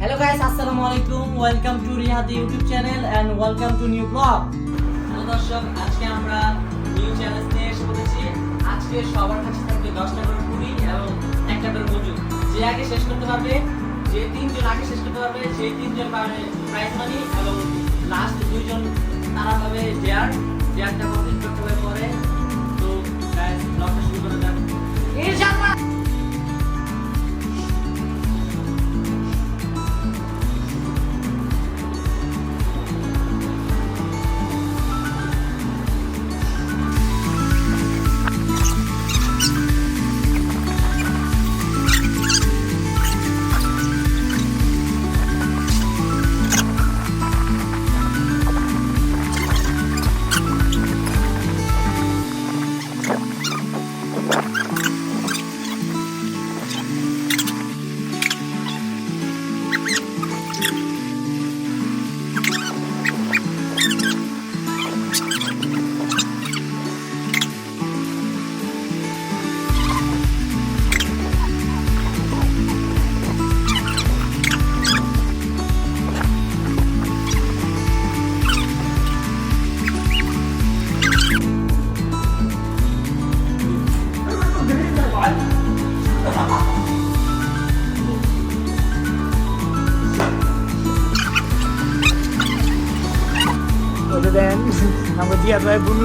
Hello guys আসসালামু আলাইকুম welcome to Rihadi YouTube channel and welcome to new blog hello দর্শক, আজকে আমরা নিউ চ্যালেঞ্জ নিয়ে এসে পড়েছি। আজকে সবার কাছে থাকবে দশটা করে কুড়ি এবং একটা করে মজুদ যে আগে শেষ করতে পারবে, যে তিনজন আগে শেষ করতে পারবে, সেই তিনজন পাবে প্রাইজ মানি এবং লাস্ট দুইজন তারা পাবে ডেয়ার ডেয়ারটা ওদের দেন। আমরা জিয়া ভাই ভূমি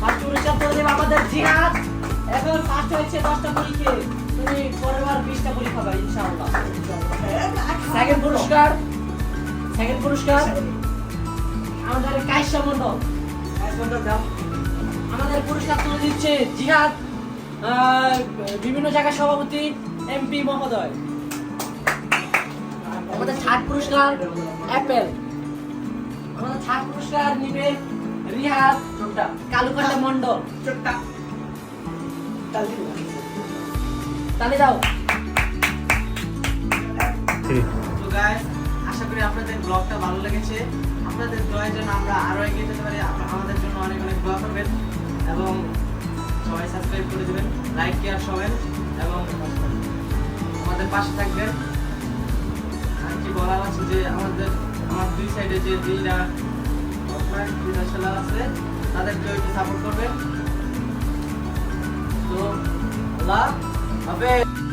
পুরস্কার করে আমাদের জিহাদ। এখন ফার্স্ট হয়েছে দশটা পরীক্ষে তুমি পরের বিশটা পরীক্ষা পাবে সেকেন্ড পুরস্কার। সেকেন্ড পুরস্কার। আমাদের কাইসা মন্ডল আমাদের পুরস্কার তুলে দিচ্ছে জিহাদ বিভিন্ন জায়গায় সভাপতি, এমপি মহোদয়। আমাদের থার্ড পুরস্কার, অ্যাপেল। আমাদের থার্ড পুরস্কার নিবে রিহাদ কালুকাটা মন্ডল তালে দাও। তো গাইস আশা করি আপনাদের ব্লগটা ভালো লেগেছে। আপনাদের দোয়ার জন্য আমরা আরও এগিয়ে যেতে পারি। আমাদের জন্য অনেক অনেক দোয়া করবেন। এবং সবাই সাবস্ক্রাইব করে দিবেন। লাইক শেয়ার সবেন এবং আমাদের পাশে থাকবেন। আর কি বলার আছে যে আমাদের আমার দুই সাইডে যে দুইটা ছেলে আছে তাদেরকে একটু সাপোর্ট করবেন। তো আল্লাহ হাফেজ।